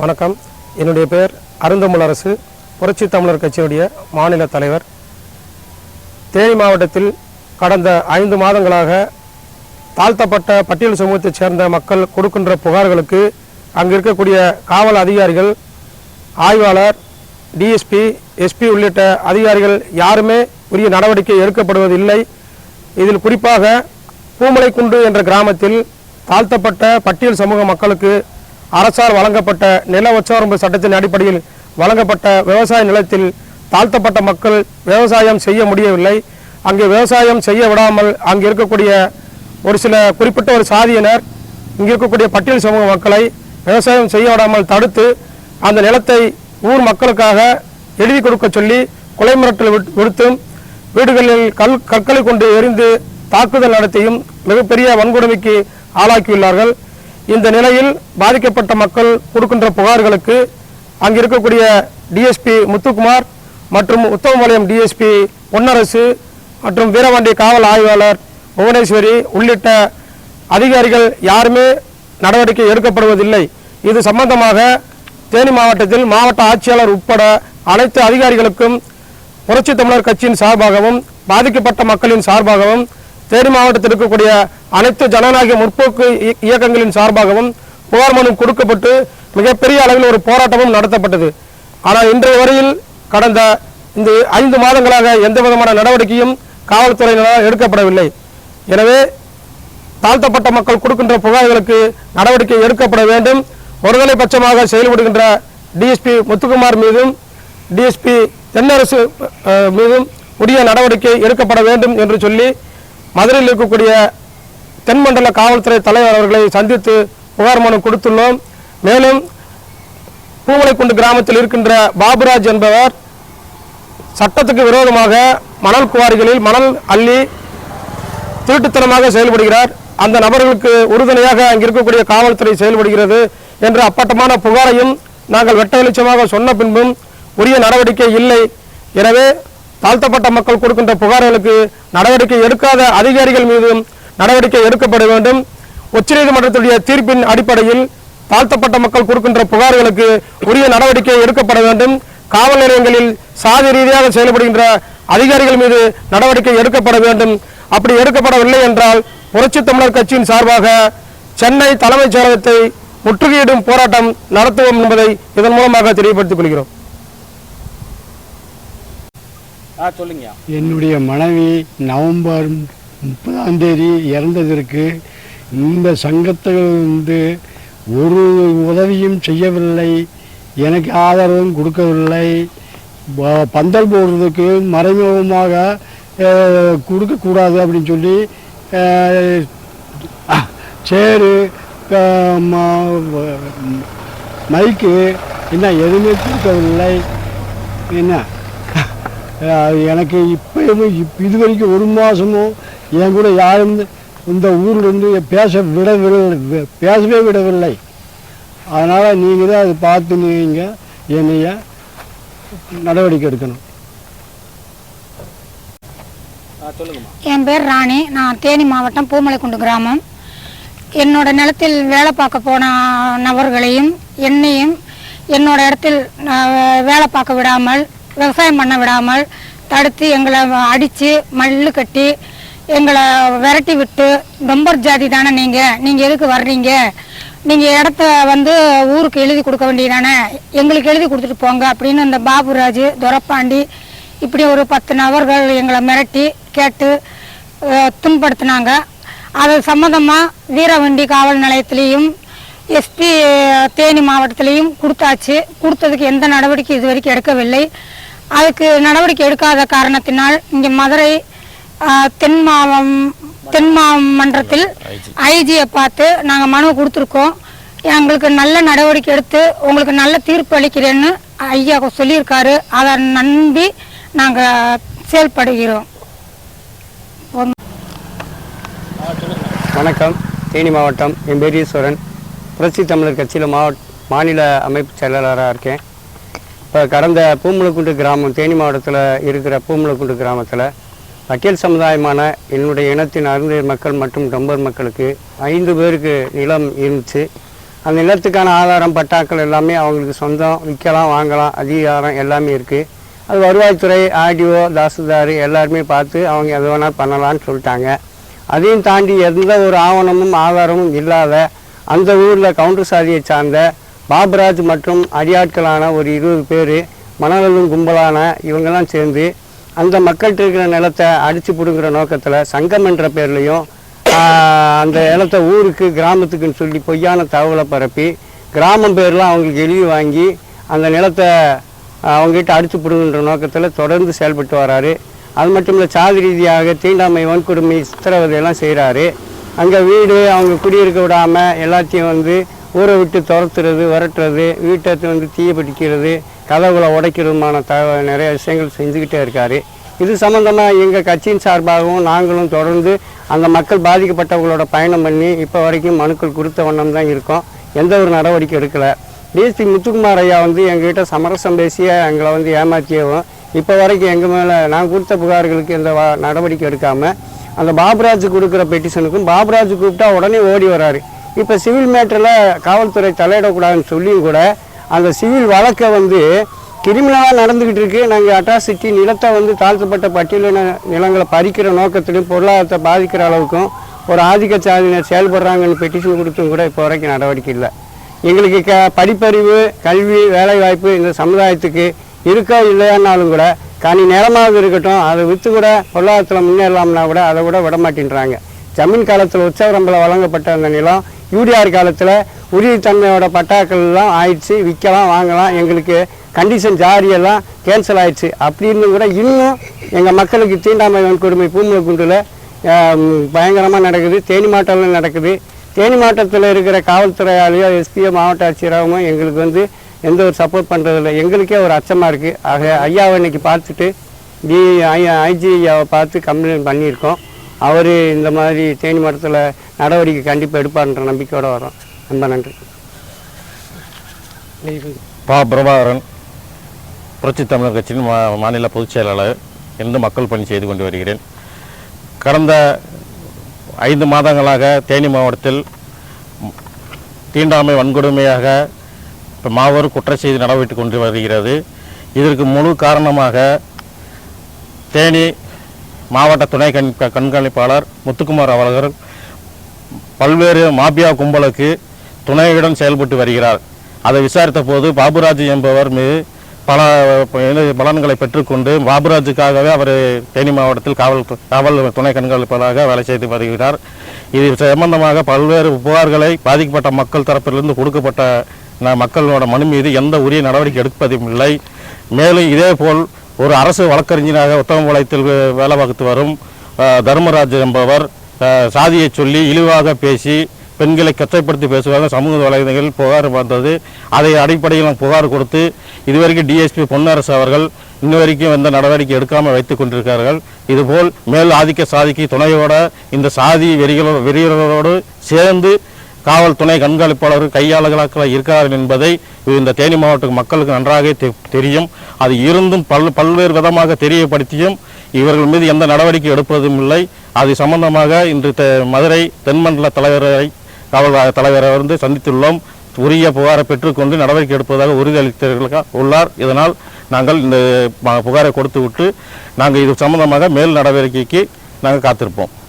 வணக்கம். என்னுடைய பெயர் அருந்தமுளரசு புரட்சி தமிழர் கட்சியினுடைய மாநில தலைவர். தேனி மாவட்டத்தில் கடந்த ஐந்து மாதங்களாக தாழ்த்தப்பட்ட பட்டியல் சமூகத்தைச் சேர்ந்த மக்கள் கொடுக்கின்ற புகார்களுக்கு அங்கு இருக்கக்கூடிய காவல் அதிகாரிகள் ஆய்வாளர் டிஎஸ்பி எஸ்பி உள்ளிட்ட அதிகாரிகள் யாருமே உரிய நடவடிக்கை எடுக்கப்படுவதில்லை. இதில் குறிப்பாக பூமலைக்குண்டு என்ற கிராமத்தில் தாழ்த்தப்பட்ட பட்டியல் சமூக மக்களுக்கு அரசால் வழங்கப்பட்ட நில உச்சவரம்பு சட்டத்தின் அடிப்படையில் வழங்கப்பட்ட விவசாய நிலத்தில் தாழ்த்தப்பட்ட மக்கள் விவசாயம் செய்ய முடியவில்லை. அங்கே விவசாயம் செய்ய விடாமல் அங்கே இருக்கக்கூடிய ஒரு சில குறிப்பிட்ட ஒரு சாதியினர் இங்கே இருக்கக்கூடிய பட்டியல் சமூக மக்களை விவசாயம் செய்ய விடாமல் தடுத்து அந்த நிலத்தை ஊர் மக்களுக்காக எழுதி கொடுக்க சொல்லி கொலை மிரட்டல் விடுத்தும் வீடுகளில் கல் கற்களை கொண்டு எரிந்து தாக்குதல் நடத்தியும் மிகப்பெரிய வன்கொடுமைக்கு ஆளாக்கியுள்ளார்கள். இந்த நிலையில் பாதிக்கப்பட்ட மக்கள் கொடுக்கின்ற புகார்களுக்கு அங்கு இருக்கக்கூடிய டிஎஸ்பி முத்துக்குமார் மற்றும் உத்தமபாளையம் டிஎஸ்பி பொன்னரசு மற்றும் வீரவாண்டி காவல் ஆய்வாளர் புவனேஸ்வரி உள்ளிட்ட அதிகாரிகள் யாருமே நடவடிக்கை எடுக்கப்படுவதில்லை. இது சம்பந்தமாக தேனி மாவட்டத்தில் மாவட்ட ஆட்சியாளர் உட்பட அனைத்து அதிகாரிகளுக்கும் புரட்சி தமிழர் கட்சியின் சார்பாகவும் பாதிக்கப்பட்ட மக்களின் சார்பாகவும் தேனி மாவட்டத்தில் இருக்கக்கூடிய அனைத்து ஜனநாயக முற்போக்கு இயக்கங்களின் சார்பாகவும் புகார் மனு கொடுக்கப்பட்டு மிகப்பெரிய அளவில் ஒரு போராட்டமும் நடத்தப்பட்டது. ஆனால் இன்றைய வரையில் கடந்த இந்த ஐந்து மாதங்களாக எந்த விதமான நடவடிக்கையும் காவல்துறையினரால் எடுக்கப்படவில்லை. எனவே தாழ்த்தப்பட்ட மக்கள் கொடுக்கின்ற புகார்களுக்கு நடவடிக்கை எடுக்கப்பட வேண்டும். ஒருதலை பட்சமாக செயல்படுகின்ற டிஎஸ்பி முத்துக்குமார் மீதும் டிஎஸ்பி தென்னரசு மீதும் உரிய நடவடிக்கை எடுக்கப்பட வேண்டும் என்று சொல்லி மதுரையில் இருக்கக்கூடிய தென்மண்டல காவல்துறை தலைவர் அவர்களை சந்தித்து புகார் மனு கொடுத்துள்ளோம். மேலும் பூமலைக்குண்டு கிராமத்தில் இருக்கின்ற பாபுராஜ் என்பவர் சட்டத்துக்கு விரோதமாக மணல் குவாரிகளில் மணல் அள்ளி திருட்டுத்தனமாக செயல்படுகிறார். அந்த நபர்களுக்கு உறுதுணையாக அங்கே இருக்கக்கூடிய காவல்துறை செயல்படுகிறது என்ற அப்பட்டமான புகாரையும் நாங்கள் வெட்ட வெளிச்சமாக சொன்ன பின்பும் உரிய நடவடிக்கை இல்லை. எனவே தாழ்த்தப்பட்ட மக்கள் கொடுக்கின்ற புகார்களுக்கு நடவடிக்கை எடுக்காத அதிகாரிகள் மீதும் நடவடிக்கை எடுக்கப்பட வேண்டும். உச்சநீதிமன்றத்துடைய தீர்ப்பின் அடிப்படையில் தாழ்த்தப்பட்ட மக்கள் கொடுக்கின்ற புகார்களுக்கு உரிய நடவடிக்கை எடுக்கப்பட வேண்டும். காவல் நிலையங்களில் சாதி ரீதியாக செயல்படுகின்ற அதிகாரிகள் மீது நடவடிக்கை எடுக்கப்பட வேண்டும். அப்படி எடுக்கப்படவில்லை என்றால் புரட்சி தமிழர் கட்சியின் சார்பாக சென்னை தலைமைச் செயலகத்தை முற்றுகையிடும் போராட்டம் நடத்துவோம் என்பதை இதன் மூலமாக தெரியப்படுத்திக் கொள்கிறோம். என்னுடைய மனைவி நவம்பர் முப்பதாம் தேதி இறந்ததற்கு இந்த சங்கத்தில் வந்து ஒரு உதவியும் செய்யவில்லை எனக்கு ஆதரவும் கொடுக்கவில்லை. பந்தல் போடுறதுக்கு மறைமுகமாக கொடுக்கக்கூடாது அப்படின்னு சொல்லி சேரு மைக்கு என்ன எதுவுமே கொடுக்கவில்லை. என்ன? எனக்கு இப்போ இப் இது வரைக்கும் ஒரு மாதமும் என் கூட யாரும் இந்த ஊர்லேருந்து பேச விடவில்லை பேசவே விடவில்லை. அதனால் நீங்கள் தான் அதை பார்த்து நீங்கள் என்னைய நடவடிக்கை எடுக்கணும். என் பேர் ராணி. நான் தேனி மாவட்டம் பூமலைக்குண்டு கிராமம். என்னோட நிலத்தில் வேலை பார்க்க போன நபர்களையும் என்னையும் என்னோட இடத்தில் வேலை பார்க்க விடாமல் விவசாயம் பண்ண விடாமல் தடுத்து எங்களை அடித்து மல்லு கட்டி எங்களை விரட்டி விட்டு டொம்பர் ஜாதி தானே நீங்கள் நீங்கள் எதுக்கு வர்றீங்க? நீங்கள் இடத்த வந்து ஊருக்கு எழுதி கொடுக்க வேண்டியதானே? எங்களுக்கு எழுதி கொடுத்துட்டு போங்க அப்படின்னு இந்த பாபுராஜ் துரப்பாண்டி இப்படி ஒரு பத்து நபர்கள் எங்களை மிரட்டி கேட்டு துன்படுத்தினாங்க அது சம்மந்தமாக வீரவண்டி காவல் நிலையத்திலையும் எஸ்பி தேனி மாவட்டத்திலையும் கொடுத்தாச்சு. கொடுத்ததுக்கு எந்த நடவடிக்கை இது வரைக்கும் எடுக்கவில்லை. அதுக்கு நடவடிக்கை எடுக்காத காரணத்தினால் இங்கே மதுரை தென் மாவம் தென் மாமன்றத்தில் ஐஜியை பார்த்து நாங்கள் மனு கொடுத்துருக்கோம். எங்களுக்கு நல்ல நடவடிக்கை எடுத்து உங்களுக்கு நல்ல தீர்ப்பு அளிக்கிறேன்னு ஐயா சொல்லியிருக்காரு. அதை நம்பி நாங்கள் செயல்படுகிறோம். வணக்கம். தேனி மாவட்டம் என் பெரியஸ்வரன் புரட்சி தமிழர் கட்சியில் மாவட்ட மாநில அமைப்பு செயலாளராக இருக்கேன். இப்போ கடந்த பூமுலக்குண்டு கிராமம் தேனி மாவட்டத்தில் இருக்கிற பூமுலக்குண்டு கிராமத்தில் வக்கீல் சமுதாயமான என்னுடைய இனத்தின் அருந்தையர் மக்கள் மற்றும் டொம்பர் மக்களுக்கு ஐந்து பேருக்கு நிலம் இருந்துச்சு. அந்த நிலத்துக்கான ஆதாரம் பட்டாக்கள் எல்லாமே அவங்களுக்கு சொந்தம் விற்கலாம் வாங்கலாம் அதிகாரம் எல்லாமே இருக்குது அது வருவாய்த்துறை ஆர்டிஓ தாசில்தார் எல்லாருமே பார்த்து அவங்க எது வேணால் பண்ணலான்னு சொல்லிட்டாங்க. அதையும் தாண்டி எந்த ஒரு ஆவணமும் ஆதாரமும் இல்லாத அந்த ஊரில் கவுண்டர் சாதியை சார்ந்த பாபராஜ் மற்றும் அடியாட்களான ஒரு இருபது பேர் மணலும் கும்பலான இவங்கெல்லாம் சேர்ந்து அந்த மக்கள்கிட்ட இருக்கிற நிலத்தை அடித்து பிடுங்குற நோக்கத்தில் சங்கம் என்ற பேர்லையும் அந்த நிலத்தை ஊருக்கு கிராமத்துக்குன்னு சொல்லி பொய்யான தகவலை பரப்பி கிராமம் பேரில் அவங்களுக்கு எழுதி வாங்கி அந்த நிலத்தை அவங்ககிட்ட அடித்து பிடுங்குன்ற நோக்கத்தில் தொடர்ந்து செயல்பட்டு வராரு. அது மட்டும் இல்லை சாதி ரீதியாக தீண்டாமை வன்கொடுமை சித்திரவதையெல்லாம் செய்கிறாரு அங்கே வீடு அவங்க குடியிருக்க விடாமல் எல்லாத்தையும் வந்து ஊரை விட்டு துரத்துறது விரட்டுறது வீட்டை வந்து தீய பிடிக்கிறது கதவுகளை உடைக்கிறதுமான த நிறைய விஷயங்கள் செஞ்சுக்கிட்டே இருக்கார். இது சம்மந்தமாக எங்கள் கட்சியின் சார்பாகவும் நாங்களும் தொடர்ந்து அந்த மக்கள் பாதிக்கப்பட்டவங்களோட பயணம் பண்ணி இப்போ வரைக்கும் மனுக்கள் கொடுத்த வண்ணம் தான் இருக்கோம். எந்த ஒரு நடவடிக்கை எடுக்கலை. டிஎஸ்பி முத்துக்குமார் ஐயா வந்து எங்ககிட்ட சமரசம் பேசிய எங்களை வந்து ஏமாற்றியவும் இப்போ வரைக்கும் எங்கள் மேலே நான் கொடுத்த புகார்களுக்கு எந்த வா- நடவடிக்கை எடுக்காமல் அந்த பாபுராஜ் கொடுக்குற பெட்டிஷனுக்கும் பாபுராஜ் கூப்பிட்டா உடனே ஓடி வராரு. இப்போ சிவில் மேட்டரில் காவல்துறை தலையிடக்கூடாதுன்னு சொல்லியும் கூட அந்த சிவில் வழக்கை வந்து கிரிமினலாக நடந்துக்கிட்டு இருக்கு. நாங்கள் அட்ராசிட்டி நிலத்தை வந்து தாழ்த்தப்பட்ட பட்டியலின நிலங்களை பறிக்கிற நோக்கத்திலும் பொருளாதாரத்தை பாதிக்கிற அளவுக்கும் ஒரு ஆதிக்க சாதியினர் செயல்படுறாங்கன்னு பெட்டிஷன் கொடுத்தும் கூட இப்போ வரைக்கும் நடவடிக்கை இல்லை. எங்களுக்கு க படிப்பறிவு கல்வி வேலைவாய்ப்பு இந்த சமுதாயத்துக்கு இருக்கோ இல்லையானாலும் கூட கனி நேரமாக இருக்கட்டும் அதை விற்று கூட பொருளாதாரத்தில் முன்னேறலாம்னா கூட அதை கூட விடமாட்டின்றாங்க. ஜமீன் காலத்தில் உச்சவரம்பில் வழங்கப்பட்ட அந்த நிலம் யூடிஆர் காலத்தில் உறுதித்தன்மையோட பட்டாக்கள்லாம் ஆயிடுச்சு விற்கலாம் வாங்கலாம் எங்களுக்கு கண்டிஷன் ஜாரியெல்லாம் கேன்சல் ஆயிடுச்சு. அப்படின்னு கூட இன்னும் எங்கள் மக்களுக்கு தீண்டாமை வன்கொடுமை பூமுலை குண்டில் பயங்கரமாக நடக்குது தேனி மாவட்டத்தில் நடக்குது. தேனி மாவட்டத்தில் இருக்கிற காவல்துறையாலேயோ எஸ்பியோ மாவட்ட ஆட்சியராகவும் எங்களுக்கு வந்து எந்த ஒரு சப்போர்ட் பண்ணுறதில்ல எங்களுக்கே ஒரு அச்சமாக இருக்குது ஆக ஐயாவை இன்னைக்கு பார்த்துட்டு டி ஐ ஐஜி ஐயாவை பார்த்து கம்ப்ளைண்ட் பண்ணியிருக்கோம். அவர் இந்த மாதிரி தேனி மாவட்டத்தில் நடவடிக்கை கண்டிப்பாக எடுப்பார்ன்ற நம்பிக்கையோடு வரோம். ரொம்ப நன்றி. பா. பிரபாகரன் புரட்சி தமிழர் கட்சியின் மா மாநில பொதுச் செயலாளர் இருந்து மக்கள் பணி செய்து கொண்டு வருகிறேன். கடந்த ஐந்து மாதங்களாக தேனி மாவட்டத்தில் தீண்டாமை வன்கொடுமையாக இப்போ மாபெரும் குற்ற செய்தி நடைபெற்று கொண்டு வருகிறது. இதற்கு முழு காரணமாக தேனி மாவட்ட துணை கண் கண்காணிப்பாளர் முத்துக்குமார் அவர்கள் பல்வேறு மாபியா கும்பலுக்கு துணையுடன் செயல்பட்டு வருகிறார். அதை விசாரித்த போது பாபுராஜ் என்பவர் மீது பல பலன்களை பெற்றுக்கொண்டு பாபுராஜுக்காகவே அவர் தேனி மாவட்டத்தில் காவல் காவல் துணை கண்காணிப்பாளராக வேலை செய்து வருகிறார். இது சம்பந்தமாக பல்வேறு புகார்களை பாதிக்கப்பட்ட மக்கள் தரப்பிலிருந்து கொடுக்கப்பட்ட ந- மக்களோட மனு மீது எந்த உரிய நடவடிக்கை எடுப்பதும் இல்லை. மேலும் இதேபோல் ஒரு அரசு வழக்கறிஞராக உத்தமபாளையத்தில் வேலை பார்த்து வரும் தர்மராஜ் என்பவர் சாதியை சொல்லி இழிவாக பேசி பெண்களை கச்சைப்படுத்தி பேசுவாங்க. சமூக வலைதளங்களில் புகார் வந்தது. அதை அடிப்படையில் புகார் கொடுத்து இதுவரைக்கும் டிஎஸ்பி பொன்னரசு அவர்கள் இன்ன வரைக்கும் எந்த நடவடிக்கை எடுக்காமல் வைத்துக் கொண்டிருக்கிறார்கள். இதுபோல் மேல் ஆதிக்க சாதிக்கு துணையோட இந்த சாதி வெறிகளோடு வெறியர்களோடு சேர்ந்து காவல் துணை கண்காணிப்பாளர் கையாளர்களாக இருக்கிறார்கள் என்பதை இந்த தேனி மாவட்ட மக்களுக்கு நன்றாக தெ- தெரியும். அது இருந்தும் பல் பல்வேறு விதமாக தெரியப்படுத்தியும் இவர்கள் மீது எந்த நடவடிக்கை எடுப்பதும் இல்லை. அது சம்பந்தமாக இன்று தெ- மதுரை தென்மண்டல தலைவரை காவல் தலைவரை வந்து சந்தித்துள்ளோம். உரிய புகாரை பெற்றுக்கொண்டு நடவடிக்கை எடுப்பதாக உறுதியளித்தவர்களாக உள்ளார். இதனால் நாங்கள் இந்த புகாரை கொடுத்து விட்டு நாங்கள் இது சம்பந்தமாக மேல் நடவடிக்கைக்கு நாங்கள் காத்திருப்போம்.